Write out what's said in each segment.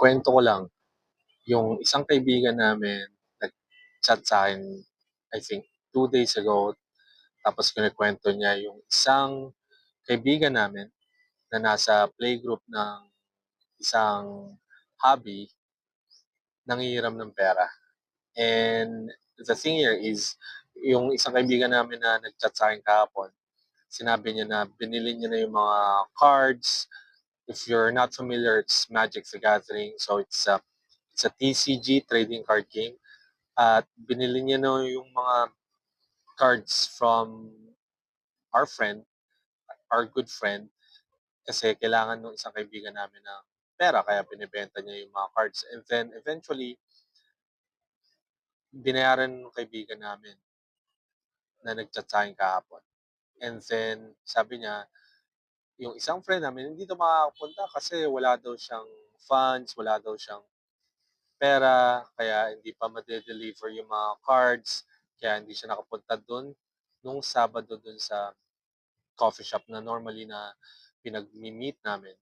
Kuwento ko lang, yung isang kaibigan namin nag-chat sa'kin, I think 2 days ago, tapos kinukuwento niya yung isang kaibigan namin na nasa playgroup ng isang hobby, nanghihiram ng pera. And the thing here is, yung isang kaibigan namin na nag-chat sa'kin kahapon, sinabi niya na binili niya na yung mga cards. If you're not familiar, it's Magic the Gathering. So it's a it's a TCG, trading card game. At binili niya na yung mga cards from our friend, our good friend, kasi kailangan nung isang kaibigan namin ng pera kaya binebenta niya yung mga cards. And then eventually binayaran nung kaibigan namin na nag-chat kahapon. And then sabi niya, yung isang friend namin hindi daw makakapunta kasi wala daw siyang funds, wala daw siyang pera, kaya hindi pa made-deliver yung mga cards, kaya hindi siya nakapunta dun nung Sabado dun sa coffee shop na normally na pinagmi-meet namin.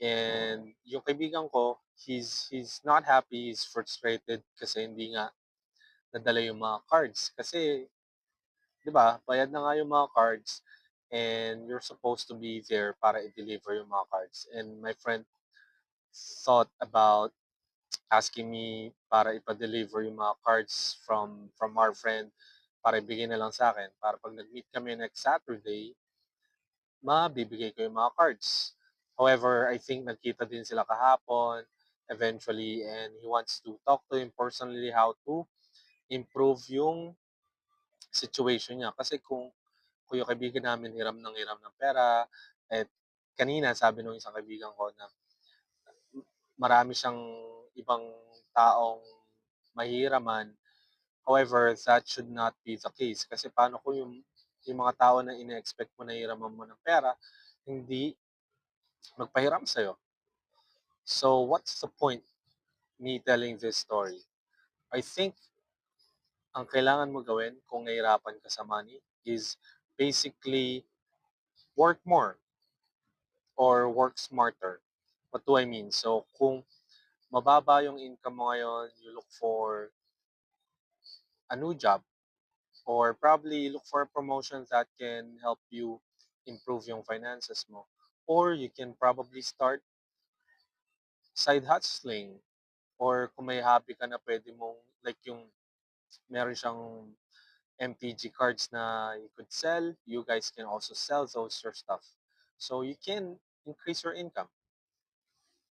And yung kaibigan ko, he's he's not happy, he's frustrated kasi hindi nga nadala yung mga cards. Kasi, 'di ba, bayad na nga yung mga cards and you're supposed to be there para i-deliver yung mga cards. And my friend thought about asking me para ipa-deliver yung mga cards from from our friend para ibigay na lang sa akin. Para 'pag nag-meet kami next Saturday, mabibigay ko yung mga cards. However, I think nagkita din sila kahapon eventually and he wants to talk to him personally how to improve yung situation niya. Kasi kung yung kaibigan namin hiram ng hiram ng pera, at kanina sabi nung isang kaibigan ko na marami siyang ibang taong mahihiraman. However, that should not be the case. Kasi paano kung yung, yung mga tao na ine-expect mo na hiraman mo ng pera, hindi magpahiram sa'yo. So, what's the point me telling this story? I think ang kailangan mo gawin kung nahihirapan ka sa money is basically work more or work smarter. What do I mean? So, kung mababa yung income mo ngayon, you look for a new job or probably look for a promotion that can help you improve yung finances mo. Or you can probably start side hustling or kung may hobby ka na pwede mong like yung meron siyang MTG cards na you could sell, you guys can also sell those your stuff. So you can increase your income.